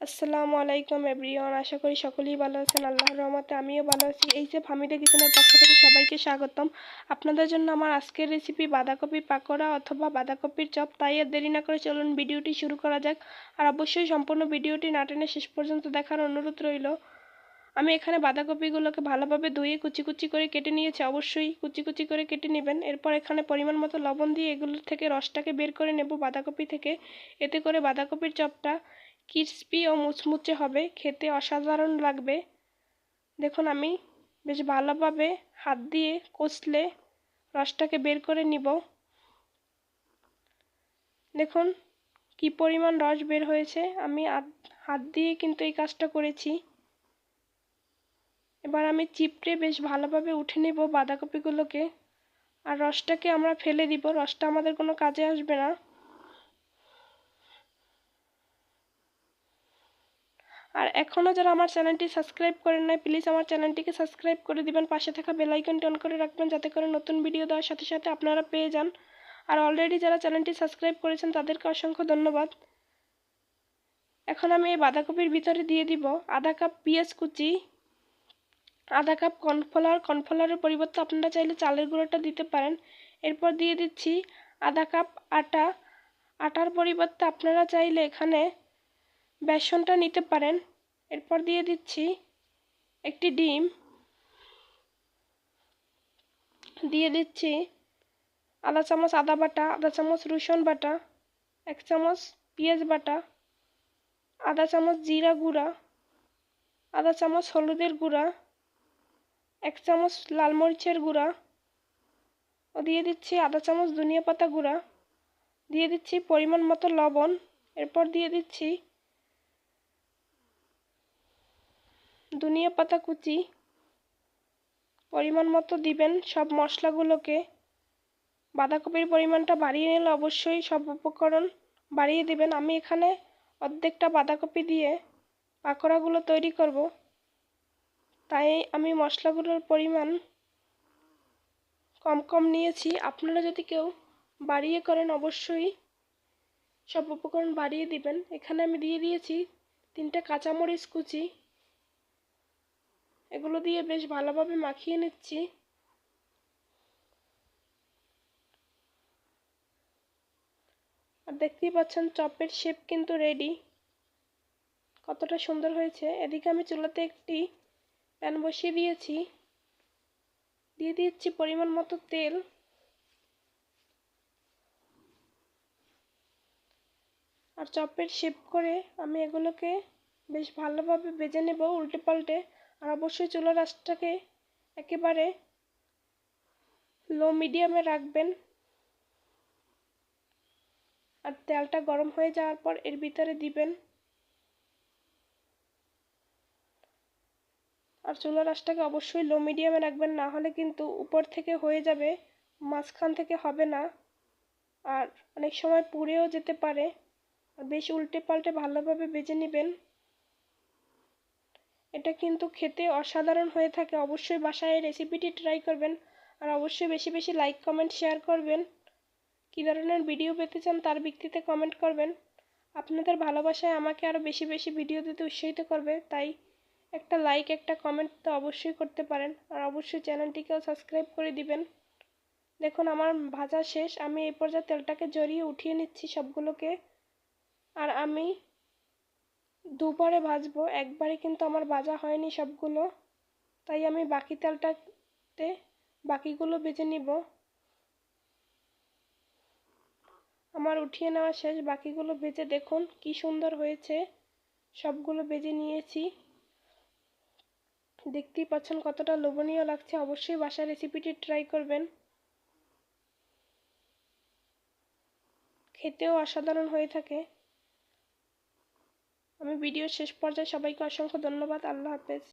আসসালামু আলাইকুম, এভরিওয়ান। আশা করি সকলেই ভালো আছেন। আল্লাহর রহমতে আমিও ভালো আছি। এই যে ফামিদা কিচেনের পক্ষ থেকে সবাইকে স্বাগতম। আপনাদের জন্য আমার আজকের রেসিপি বাঁধাকপি পাকোড়া অথবা বাঁধাকপির চপ। তাই আর দেরি না করে চলুন ভিডিওটি শুরু করা যাক। আর অবশ্যই সম্পূর্ণ ভিডিওটি না টেনে শেষ পর্যন্ত দেখার অনুরোধ রইল। আমি এখানে বাঁধাকপিগুলোকে ভালোভাবে ধুয়ে কুচি কুচি করে কেটে নিয়েছি। অবশ্যই কুচি কুচি করে কেটে নেবেন। এরপর এখানে পরিমাণ মতো লবণ দিয়ে এগুলোর থেকে রসটাকে বের করে নেব বাঁধাকপি থেকে। এতে করে বাঁধাকপির চপটা ক্রিসপি ও মুচমুচে হবে, খেতে অসাধারণ লাগবে। দেখুন আমি বেশ ভালোভাবে হাত দিয়ে কষলে রসটাকে বের করে নিব। দেখুন কি পরিমাণ রস বের হয়েছে, আমি হাত দিয়ে কিন্তু এই কাজটা করেছি। এবার আমি চিপড়ে বেশ ভালোভাবে উঠে নেব বাঁধাকপিগুলোকে। আর রসটাকে আমরা ফেলে দিব, রসটা আমাদের কোনো কাজে আসবে না। আর এখনও যারা আমার চ্যানেলটি সাবস্ক্রাইব করেন নাই, প্লিজ আমার চ্যানেলটিকে সাবস্ক্রাইব করে দিবেন। পাশে থাকা বেলাইকনটি অন করে রাখবেন যাতে করে নতুন ভিডিও দেওয়ার সাথে সাথে আপনারা পেয়ে যান। আর অলরেডি যারা চ্যানেলটি সাবস্ক্রাইব করেছেন, তাদেরকে অসংখ্য ধন্যবাদ। এখন আমি এই বাঁধাকপির ভিতরে দিয়ে দিব আধা কাপ পেঁয়াজ কুচি, আধা কাপ কর্নফ্লাওয়ার। কর্নফ্লাওয়ারের পরিবর্তে আপনারা চাইলে চালের গুঁড়োটা দিতে পারেন। এরপর দিয়ে দিচ্ছি আধা কাপ আটা। আটার পরিবর্তে আপনারা চাইলে এখানে বেসনটা নিতে পারেন। এরপর দিয়ে দিচ্ছি একটি ডিম। দিয়ে দিচ্ছি আধা চামচ আদা বাটা, আধা চামচ রসুন বাটা, এক চামচ পেঁয়াজ বাটা, আধা চামচ জিরা গুঁড়া, আধা চামচ হলুদের গুঁড়া, এক চামচ লাল মরিচের গুঁড়া। ও দিয়ে দিচ্ছি আধা চামচ ধনিয়া পাতা গুঁড়া। দিয়ে দিচ্ছি পরিমাণ মতো লবণ। এরপর দিয়ে দিচ্ছি ধনিয়া পাতা কুচি, পরিমাণ মতো দিবেন সব মশলাগুলোকে। বাঁধাকপির পরিমাণটা বাড়িয়ে নিলে অবশ্যই সব উপকরণ বাড়িয়ে দিবেন। আমি এখানে অর্ধেকটা বাঁধাকপি দিয়ে পাকোড়াগুলো তৈরি করব। তাই আমি মশলাগুলোর পরিমাণ কম কম নিয়েছি। আপনারা যদি কেউ বাড়িয়ে করেন অবশ্যই সব উপকরণ বাড়িয়ে দিবেন। এখানে আমি দিয়ে দিয়েছি তিনটে কাঁচামরিচ কুচি এগুলো দিয়ে বেশ ভালোভাবে মাখিয়ে নিচ্ছি। আর দেখতেই পাচ্ছেন চপের শেপ কিন্তু রেডি কতটা সুন্দর হয়েছে। এদিকে আমি চুলাতে একটি প্যান বসিয়ে দিয়েছি। দিয়ে দিচ্ছি পরিমাণ মতো তেল। আর চপের শেপ করে আমি এগুলোকে বেশ ভালোভাবে বেজে নেব উল্টে পাল্টে। আর অবশ্যই চুলার আঁচটাকে একেবারে লো মিডিয়ামে রাখবেন। আর তেলটা গরম হয়ে যাওয়ার পর এর ভিতরে দিবেন। আর চুলা আঁচটাকে অবশ্যই লো মিডিয়ামে রাখবেন, না হলে কিন্তু উপর থেকে হয়ে যাবে, মাঝখান থেকে হবে না। আর অনেক সময় পুড়েও যেতে পারে। আর বেশ উল্টে পাল্টে ভালোভাবে বেজে নেবেন। এটা কিন্তু খেতে অসাধারণ হয়ে থাকে। অবশ্যই বাসায় এই রেসিপিটি ট্রাই করবেন। আর অবশ্যই বেশি বেশি লাইক কমেন্ট শেয়ার করবেন। কী ধরনের ভিডিও পেতে চান তার ভিত্তিতে কমেন্ট করবেন। আপনাদের ভালোবাসায় আমাকে আরও বেশি বেশি ভিডিও দিতে উৎসাহিত করবে। তাই একটা লাইক একটা কমেন্ট তো অবশ্যই করতে পারেন। আর অবশ্যই চ্যানেলটিকেও সাবস্ক্রাইব করে দিবেন। দেখুন, আমার ভাজা শেষ। আমি এই পর্যায়ে তেলটাকে জড়িয়ে উঠিয়ে নিচ্ছি সবগুলোকে। আর আমি দুবারে ভাজবো, একবারে কিন্তু আমার ভাজা হয়নি সবগুলো, তাই আমি বাকি তেলটাতে বাকিগুলো ভেজে নিব। আমার উঠিয়ে নেওয়া শেষ, বাকিগুলো ভেজে দেখুন কি সুন্দর হয়েছে, সবগুলো ভেজে নিয়েছি। দেখতেই পাচ্ছেন কতটা লোভনীয় লাগছে, অবশ্যই বাসার রেসিপিটি ট্রাই করবেন। খেতেও অসাধারণ হয়ে থাকে। আমি ভিডিও শেষ পর্যায়ে সবাইকে অসংখ্য ধন্যবাদ। আল্লাহ হাফেজ।